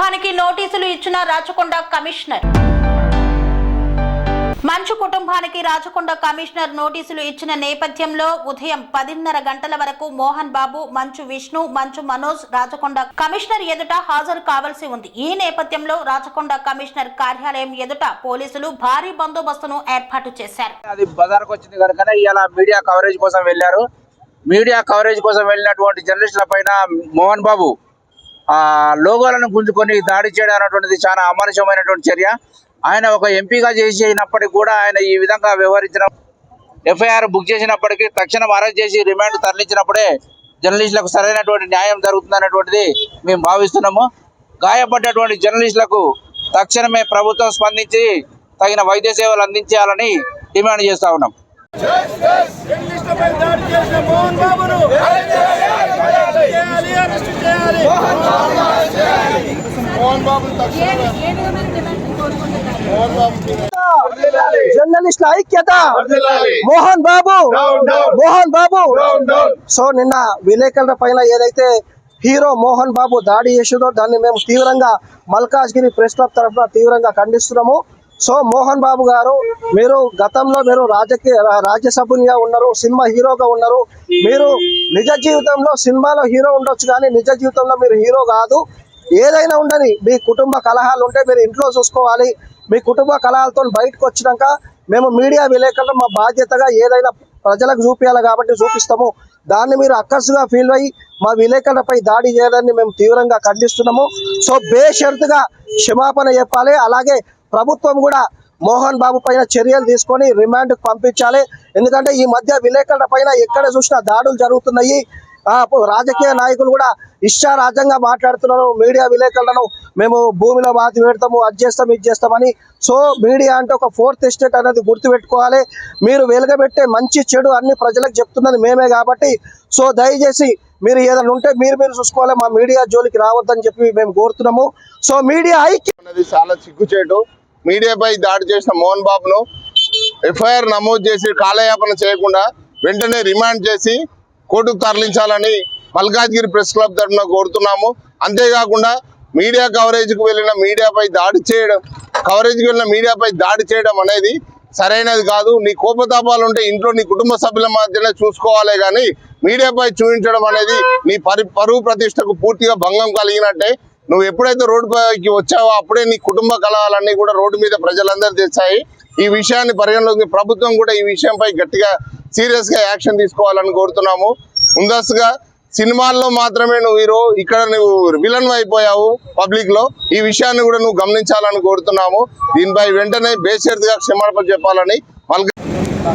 కుటుంబానికి నోటీసులు ఇచ్చిన రాచకొండ కమిషనర్. మంచు కుటుంబానికి రాచకొండ కమిషనర్ నోటీసులు ఇచ్చిన నేపథ్యంలో ఉదయం పదిన్నర గంటల వరకు మోహన్ బాబు మంచు విష్ణు మంచు మనోజ్ రాచకొండ కమిషనర్ ఎదుట హాజరు కావాల్సి ఉంది. ఈ నేపథ్యంలో రాచకొండ కమిషనర్ కార్యాలయం ఎదుట పోలీసులు భారీ బందోబస్తును ఏర్పాటు చేశారు. అది బజార్కు వచ్చింది కనుక ఇలా మీడియా కవరేజ్ కోసం వెళ్ళారు. మీడియా కవరేజ్ కోసం వెళ్ళినటువంటి జర్నలిస్టుల పైన మోహన్ బాబు లోగోలను గుంజుకొని దాడి చేయడం అనేటువంటిది చాలా అమానుషమైనటువంటి చర్య ఆయన ఒక ఎంపీగా చేసినప్పటికీ కూడా ఆయన ఈ విధంగా వ్యవహరించడం ఎఫ్ఐఆర్ బుక్ చేసినప్పటికీ తక్షణం అరెస్ట్ చేసి రిమాండ్ తరలించినప్పుడే జర్నలిస్టులకు సరైనటువంటి న్యాయం జరుగుతుందనేటువంటిది మేము భావిస్తున్నాము గాయపడ్డటువంటి జర్నలిస్టులకు తక్షణమే ప్రభుత్వం స్పందించి తగిన వైద్య సేవలు అందించాలని డిమాండ్ చేస్తా ఉన్నాం చేయాలి, అరెస్ట్ చేయాలి. మోహన్ బాబును తక్షణమే. మోహన్ బాబు జర్నలిస్టుల ఐక్యత. మోహన్ బాబు. మోహన్ బాబు. సో నిన్న విలేకరుల పైన ఏదైతే హీరో మోహన్ బాబు దాడి చేసిందో దాన్ని మేము తీవ్రంగా మల్కాజ్గిరి ప్రెస్ క్లబ్ తరఫున తీవ్రంగా ఖండిస్తున్నాము. సో మోహన్ బాబు గారు మీరు గతంలో మీరు రాజకీయ రాజ్యసభ్యునిగా ఉన్నారు సినిమా హీరోగా ఉన్నారు. మీరు నిజ జీవితంలో సినిమాలో హీరో ఉండొచ్చు కానీ నిజ జీవితంలో మీరు హీరో కాదు. ఏదైనా ఉండని మీ కుటుంబ కలహాలు ఉంటే మీరు ఇంట్లో చూసుకోవాలి. మీ కుటుంబ కలహాలతో బయటకు వచ్చినాక మేము మీడియా విలేకరులు మా బాధ్యతగా ఏదైనా ప్రజలకు చూపించాలి కాబట్టి చూపిస్తాము. దాన్ని మీరు అక్కసుగా ఫీల్ అయ్యి మా విలేకరులపై దాడి చేయడాన్ని మేము తీవ్రంగా ఖండిస్తున్నాము. సో బేషరతుగా క్షమాపణ చెప్పాలి. అలాగే ప్రభుత్వం కూడా మోహన్ బాబు పైన చర్యలు తీసుకొని రిమాండ్ పంపించాలి. ఎందుకంటే ఈ మధ్య విలేకరుల పైన ఎక్కడ చూసినా దాడులు జరుగుతున్నాయి. ఆ, రాజకీయ నాయకులు కూడా ఇష్టారాజ్యంగా మాట్లాడుతున్నారు. మీడియా విలేకరులను మేము భూమిలో బాతి పెడతాము అది చేస్తాం ఇది చేస్తామని. సో మీడియా అంటే ఒక ఫోర్త్ ఎస్టేట్ అనేది గుర్తుపెట్టుకోవాలి. మీరు వెలుగబెట్టే మంచి చెడు అన్ని ప్రజలకు చెప్తున్నది మేమే కాబట్టి. సో దయచేసి మీరు ఏదైనా ఉంటే మీరు మీరు చూసుకోవాలి. మా మీడియా జోలికి రావద్దని చెప్పి మేము కోరుతున్నాము. సో మీడియా ఐక్యం అన్నది చాలా సిగ్గుచేటు. మీడియాపై దాడి చేసిన మోహన్ బాబును ఎఫ్ఐఆర్ నమోదు చేసి కాలయాపన చేయకుండా వెంటనే రిమాండ్ చేసి కోర్టుకు తరలించాలని మల్కాజ్గిరి ప్రెస్ క్లబ్ తరఫున కోరుతున్నాము. అంతేకాకుండా మీడియా కవరేజ్కి వెళ్ళిన మీడియాపై దాడి చేయడం కవరేజ్కి వెళ్ళిన మీడియాపై దాడి చేయడం అనేది సరైనది కాదు. నీ కోపతాపాలు ఉంటే ఇంట్లో నీ కుటుంబ సభ్యుల మధ్యనే చూసుకోవాలి కానీ మీడియాపై చూపించడం అనేది నీ పరి పరువు ప్రతిష్టకు పూర్తిగా భంగం కలిగినట్టే నువ్వు ఎప్పుడైతే రోడ్డుకి పైకి వచ్చావో అప్పుడే నీ కుటుంబ కలహాలన్నీ కూడా రోడ్డు మీద ప్రజలందరూ తెచ్చాయి. ఈ విషయాన్ని పరిగణలోకి ప్రభుత్వం కూడా ఈ విషయంపై గట్టిగా సీరియస్గా యాక్షన్ తీసుకోవాలని కోరుతున్నాము. ముందస్తుగా సినిమాల్లో మాత్రమే నువ్వు ఈరో ఇక్కడ నువ్వు విలన్ అయిపోయావు పబ్లిక్లో ఈ విషయాన్ని కూడా నువ్వు గమనించాలని కోరుతున్నాము. దీనిపై వెంటనే బేషరతుగా క్షమాపణ చెప్పాలని మల్క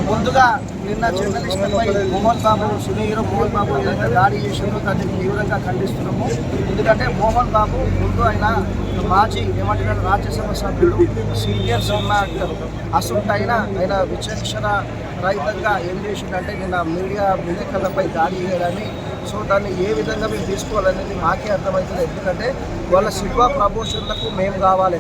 ముందుగా నిన్న జర్నలిస్టులపై మోహన్ బాబు సినీ హీరో మోహన్ బాబు ఏదైతే దాడి చేసిందో దాన్ని తీవ్రంగా ఖండిస్తున్నాము. ఎందుకంటే మోహన్ బాబు ముందు ఆయన మాజీ ఏమంటారు రాజ్యసభ సభ్యుడు సీనియర్ సినిమా యాక్టర్. అసలు ఆయన ఆయన విచక్షణ రహితంగా ఏం చేసిందంటే నిన్న మీడియా విలేకరులపై దాడి చేయడాన్ని. సో దాన్ని ఏ విధంగా మేము తీసుకోవాలనేది మాకే అర్థమవుతుంది. ఎందుకంటే వాళ్ళ సినిమా ప్రమోషన్లకు మేము కావాలి.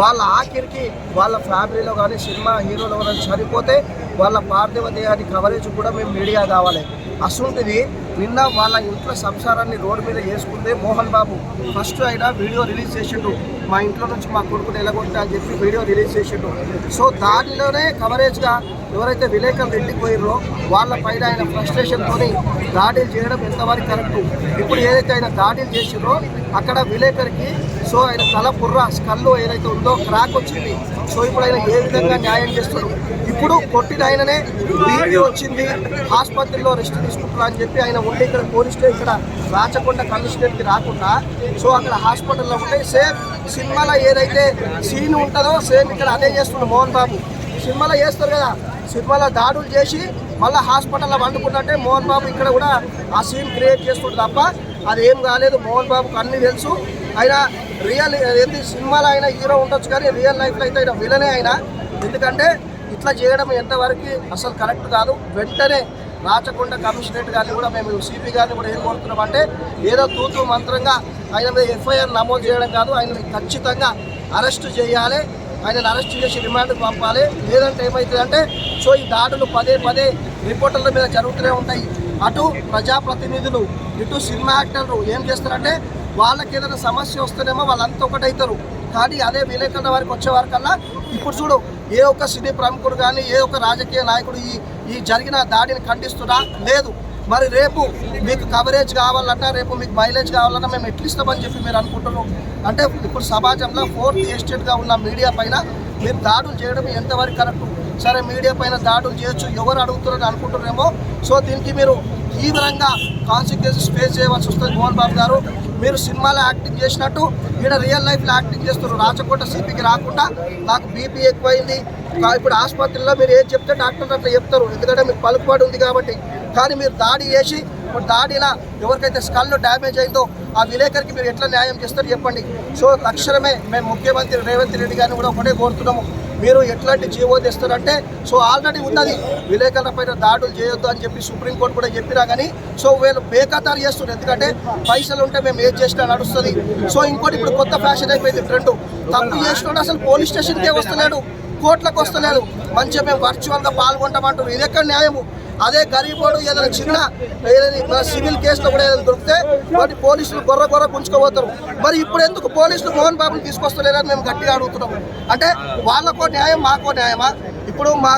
వాళ్ళ ఆఖరికి వాళ్ళ ఫ్యామిలీలో కానీ సినిమా హీరోలో కానీ చనిపోతే వాళ్ళ పార్థివ దేహాన్ని కవరేజ్ కూడా మేము మీడియా కావాలి. అసలుంటిది నిన్న వాళ్ళ ఇంట్లో సంసారాన్ని రోడ్డు మీద వేసుకుంటే మోహన్ బాబు. ఫస్ట్ ఆయన వీడియో రిలీజ్ చేసిండు. మా ఇంట్లో నుంచి మా కొడుకుని ఎలాగొట్టా అని చెప్పి వీడియో రిలీజ్ చేసిండు. సో దానిలోనే కవరేజ్గా ఎవరైతే విలేకరులు వెళ్ళిపోయారో వాళ్ళ పైన ఆయన ఫ్రస్ట్రేషన్తో దాడులు చేయడం ఎంతవరకు కరెక్టు ఇప్పుడు ఏదైతే ఆయన దాడులు చేసిండ్రో అక్కడ విలేకరికి సో ఆయన తల పుర్ర స్కల్లు ఏదైతే ఉందో క్రాక్ వచ్చింది. సో ఇప్పుడు ఆయన ఏ విధంగా న్యాయం చేస్తాడు ఇప్పుడు కొట్టిన ఆయననే బీపీ వచ్చింది. ఆసుపత్రిలో రెస్ట్ తీసుకుంటున్నా అని చెప్పి ఆయన ఉండి ఇక్కడ పోలీస్ స్టేషన్ ఇక్కడ రాచకొండ కమిషనర్కి రాకుండా సో అక్కడ హాస్పిటల్లో ఉంటే సేమ్ సినిమాలో ఏదైతే సీన్ ఉంటుందో సేమ్ ఇక్కడ అదే చేస్తుండే మోహన్ బాబు. సినిమాలో చేస్తారు కదా సినిమాలో దాడులు చేసి మళ్ళీ హాస్పిటల్లో వండుకున్నట్టే మోహన్ బాబు ఇక్కడ కూడా ఆ సీన్ క్రియేట్ చేస్తుండు తప్ప అది ఏం కాలేదు. మోహన్ బాబుకు అన్నీ తెలుసు. ఆయన రియల్ ఏంటి సినిమాలో అయినా హీరో ఉండొచ్చు కానీ రియల్ లైఫ్లో అయితే ఆయన విలనే ఆయన ఎందుకంటే ఇట్లా చేయడం ఎంతవరకు అసలు కరెక్ట్ కాదు. వెంటనే రాచకొండ కమిషనరేట్ గారిని కూడా మేము సిపి గారిని కూడా ఏం కోరుతున్నాం అంటే ఏదో తూతూ మంత్రంగా ఆయన మీద ఎఫ్ఐఆర్ నమోదు చేయడం కాదు. ఆయన ఖచ్చితంగా అరెస్ట్ చేయాలి. ఆయనను అరెస్ట్ చేసి రిమాండ్కి పంపాలి. లేదంటే ఏమవుతుందంటే సో ఈ దాడులు పదే పదే రిపోర్టర్ల మీద జరుగుతూనే ఉంటాయి. అటు ప్రజాప్రతినిధులు ఇటు సినిమా యాక్టర్లు ఏం చేస్తారంటే వాళ్ళకి ఏదైనా సమస్య వస్తేనేమో వాళ్ళంతా ఒకటవుతారు కానీ అదే విలేకరుల వారికి వచ్చే వరకల్లా ఇప్పుడు చూడు ఏ ఒక్క సినీ ప్రముఖుడు కానీ ఏ ఒక్క రాజకీయ నాయకుడు ఈ ఈ జరిగిన దాడిని ఖండిస్తున్నా? లేదు. మరి రేపు మీకు కవరేజ్ కావాలన్నా రేపు మీకు మైలేజ్ కావాలన్నా మేము ఎట్లా ఇస్తామని చెప్పి మీరు అనుకుంటున్నాం అంటే ఇప్పుడు సమాజంలో ఫోర్త్ ఎస్టేట్గా ఉన్న మీడియా పైన మీరు దాడులు చేయడం ఎంతవరకు కరెక్ట్? సరే మీడియా పైన దాడులు చేయొచ్చు ఎవరు అడుగుతున్నారని అనుకుంటున్నారేమో? సో దీనికి మీరు తీవ్రంగా కాన్సిక్వెన్సెస్ ఫేస్ చేయవలసి వస్తుంది మోహన్ బాబు గారు. మీరు సినిమాలో యాక్టింగ్ చేసినట్టు ఇక్కడ రియల్ లైఫ్లో యాక్టింగ్ చేస్తున్నారు. రాచకోట సిపికి రాకుండా నాకు బీపీ ఎక్కువైంది. ఇప్పుడు ఆసుపత్రిలో మీరు ఏం చెప్తే డాక్టర్ అట్లా చెప్తారు. ఎందుకంటే మీకు పలుకుబడి ఉంది కాబట్టి. కానీ మీరు దాడి చేసి ఇప్పుడు దాడిలా ఎవరికైతే స్కల్ డ్యామేజ్ అయిందో ఆ విలేకరికి మీరు ఎట్లా న్యాయం చేస్తారో చెప్పండి. సో తక్షణమే మేము ముఖ్యమంత్రి రేవంత్ రెడ్డి గారిని కూడా ఒకటే కోరుతున్నాము. మీరు ఎట్లాంటి జీవో తెస్తారంటే సో ఆల్రెడీ ఉన్నది. విలేకరుల పైన దాడులు చేయొద్దు అని చెప్పి సుప్రీంకోర్టు కూడా చెప్పినా కానీ సో వీళ్ళు బేఖాతారు చేస్తున్నారు. ఎందుకంటే పైసలు ఉంటే మేము ఏం చేసినా నడుస్తుంది. సో ఇంకోటి ఇప్పుడు కొత్త ఫ్యాషన్ అయిపోయింది ట్రెండ్ తప్పు చేసినోడు అసలు పోలీస్ స్టేషన్కే వస్తలేడు కోర్టులకు వస్తలేడు. మంచిగా మేము వర్చువల్గా పాల్గొంటామంటారు. ఇది ఎక్కడ న్యాయము? అదే గరీబోడు ఏదైనా చిన్న ఏదైనా సివిల్ కేసులో కూడా ఏదైనా దొరికితే వాటి పోలీసులు గొర్ర గొర్ర గుంజుకోబోతారు మరి ఇప్పుడు ఎందుకు పోలీసులు మోహన్ బాబుని తీసుకొస్తలేరని మేము గట్టిగా అడుగుతున్నాము అంటే వాళ్ళకో న్యాయం మాకో న్యాయమా? ఇప్పుడు మా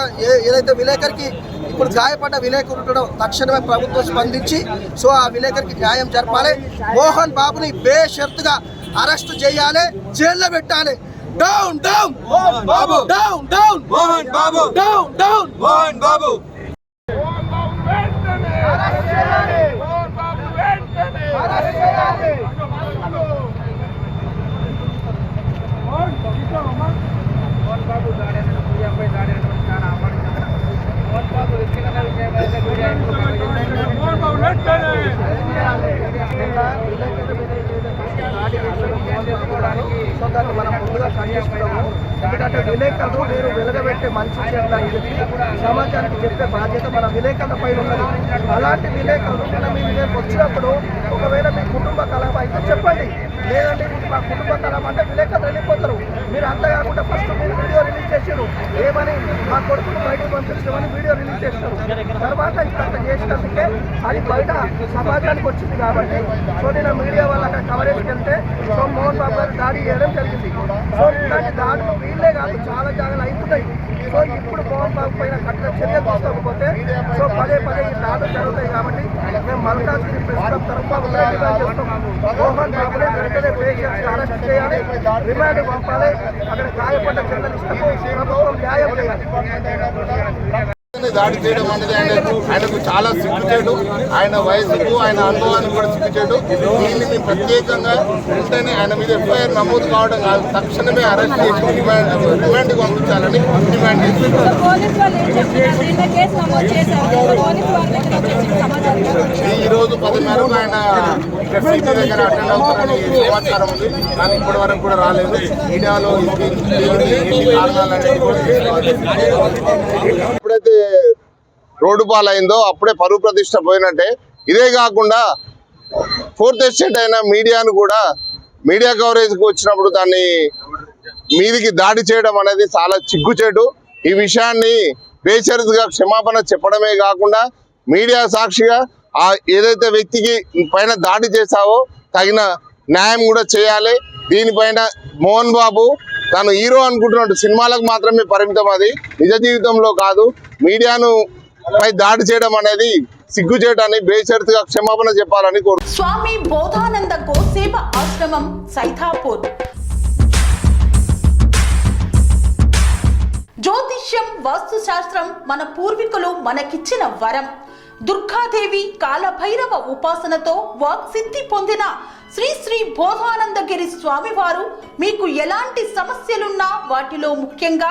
ఏదైతే విలేకరికి ఇప్పుడు గాయపడ్డ విలేకరు ఉంటాడో తక్షణమే ప్రభుత్వం స్పందించి సో ఆ విలేకరికి న్యాయం జరపాలి. మోహన్ బాబుని బేషరతుగా అరెస్ట్ చేయాలి జైల్లో పెట్టాలి. Down down. Babu. Down down. Mohan Babu. Down down. Mohan Babu. So దాన్ని మనం ముందుగా ఖండిస్తున్నాము ఎందుకంటే విలేకరులు మీరు వెలగబెట్టే మంచి చెడ్డ అని చెప్పి సమాజానికి చెప్పే బాధ్యత మన విలేకరుల పైన ఉన్నది. అలాంటి విలేకరులు మన మీ రేపు వచ్చినప్పుడు ఒకవేళ మీ కుటుంబ కళాప అయితే చెప్పండి. లేదంటే మా కుటుంబ కళాప అంటే విలేకరులు వెళ్ళిపోతారు. మీరు అంతా కాకుండా ఫస్ట్ మీరు వీడియో ఏమని మా కొడుకును బయటకు పంపించమని వీడియో రిలీజ్ చేస్తారు తర్వాత ఇప్పుడు చేసినందుకే అది బయట సమాజానికి వచ్చింది కాబట్టి సో నేను మీడియా వాళ్ళ కవరేజ్కి వెళ్తే సో మోహన్ బాబు గారు దాడి చేయడం జరిగింది. సో ఇలాంటి దాడులు వీళ్ళే కాదు చాలా జాగాలు అవుతున్నాయి. సో ఇప్పుడు మోహన్ బాబు పైన కఠిన చర్యలు తీసుకోకపోతే సో పదే పదే ఈ దాడులు జరుగుతాయి కాబట్టి మేము మల్కాజ్గిరి ప్రెస్ క్లబ్ తరఫున డిమాండ్ చేస్తాం. మోహన్ బాబునే వెంటనే పేషెంట్స్ అరెస్ట్ చేయాలి రిమాండ్ పంపాలి అక్కడ గాయపడ్డ జర్నలిస్టులకు ప్రభుత్వం న్యాయం చేయాలి దాడి చేయడం అనేది ఆయన ఆయనకు చాలా సిగ్గుచేటు ఆయన వయసుకు ఆయన అనుభవానికి కూడా సిగ్గుచేటు దీనిని ప్రత్యేకంగా వెంటనే ఆయన మీద ఎఫ్ఐఆర్ నమోదు కావడం కాదు తక్షణమే అరెస్ట్ చేసి రిమాండ్ రిమాండ్కి పంపించాలని డిమాండ్ చేశారు పోలీసు వాళ్ళ దగ్గర వచ్చేసి సమాచారం ఈ రోజు పది మేరకు ఆయన సిటీ దగ్గర అటెండ్ అవుతారని సమాచారం ఉంది కానీ ఇప్పటి వరకు కూడా రాలేదు ఏంటి కారణాలు అనేది కూడా. ఎప్పుడైతే రోడ్డు పాలైందో అప్పుడే పరువు ప్రతిష్ట పోయినట్టే. ఇదే కాకుండా ఫోర్త్ ఎస్టేట్ అయిన మీడియాను కూడా మీడియా కవరేజ్కి వచ్చినప్పుడు దాన్ని మీదికి దాడి చేయడం అనేది చాలా చిగ్గుచేటు. ఈ విషయాన్ని బేషరతుగా క్షమాపణ చెప్పడమే కాకుండా మీడియా సాక్షిగా ఆ ఏదైతే వ్యక్తికి పైన దాడి చేశావో తగిన న్యాయం కూడా చేయాలి. దీనిపైన మోహన్ బాబు తాను హీరో అనుకుంటున్నట్టు సినిమాలకు మాత్రమే పరిమితం అది. నిజ జీవితంలో కాదు. మీడియాను పై దాడి చేయడం అనేది సిగ్గు చేయడాన్ని బేషరతుగా క్షమాపణ చెప్పాలని కోరు. స్వామి బోధానంద కోసేవ ఆశ్రమం సైతాపూర్. జ్యోతిష్యం వాస్తు శాస్త్రం మన పూర్వీకులు మనకిచ్చిన వరం. దుర్గాదేవి కాలభైరవ ఉపాసనతో వాక్సిద్ధి పొందిన శ్రీ శ్రీ బోధానందగిరి స్వామివారు మీకు ఎలాంటి సమస్యలున్నా వాటిలో ముఖ్యంగా